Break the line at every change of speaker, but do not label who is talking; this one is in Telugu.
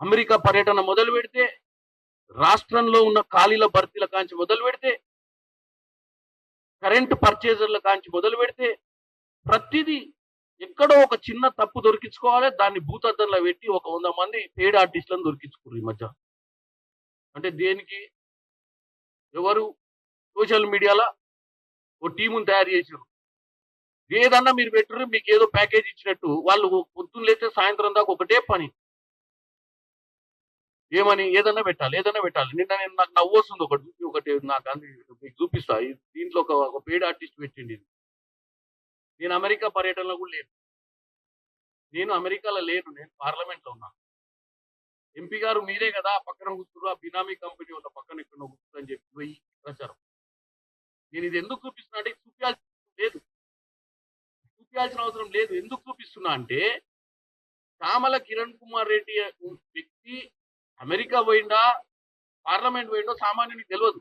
అమెరికా పర్యటన మొదలు పెడితే రాష్ట్రంలో ఉన్న ఖాళీల భర్తీల కాంచి మొదలు పెడితే కరెంట్ పర్చేజర్ల కాంచి మొదలు పెడితే ప్రతిదీ ఎక్కడో ఒక చిన్న తప్పు దొరికించుకోవాలి. దాన్ని భూతద్దంలో పెట్టి ఒక వంద మంది పేడ్ ఆర్టిస్టులను దొరికించుకున్నారు ఈ మధ్య. అంటే దేనికి? ఎవరు? సోషల్ మీడియాలో ఓ టీముని తయారు చేశారు ఏదన్నా మీరు పెట్టరు మీకు ఏదో ప్యాకేజ్ ఇచ్చినట్టు. వాళ్ళు పొద్దున్న లేస్తే సాయంత్రం దాకా ఒకటే పని. ఏమని ఏదన్నా పెట్టాలి ఏదన్నా పెట్టాలి. నిన్న నేను నాకు నవ్వు వస్తుంది ఒకటి ఒకటి నాకు అంది మీకు చూపిస్తా. దీంట్లో ఒక ఒక పేడ్ ఆర్టిస్ట్ పెట్టింది నేను అమెరికా పర్యటనలో కూడా లేను. నేను అమెరికాలో లేను నేను పార్లమెంట్లో ఉన్నాను. ఎంపీ గారు మీరే కదా ఆ పక్కన కూర్చున్నారు ఆ బినామీ కంపెనీ వాళ్ళ పక్కన ఇక్కడ కూర్చుని అని చెప్పి పోయి ప్రచారం. నేను ఇది ఎందుకు చూపిస్తున్నా అంటే చూపించాల్సిన లేదు. చూపించాల్సిన అవసరం లేదు. ఎందుకు చూపిస్తున్నా అంటే చామల కిరణ్ కుమార్ రెడ్డి వ్యక్తి అమెరికా పోయిందా? పార్లమెంట్ పోయిందో? సామాన్యునికి తెలియదు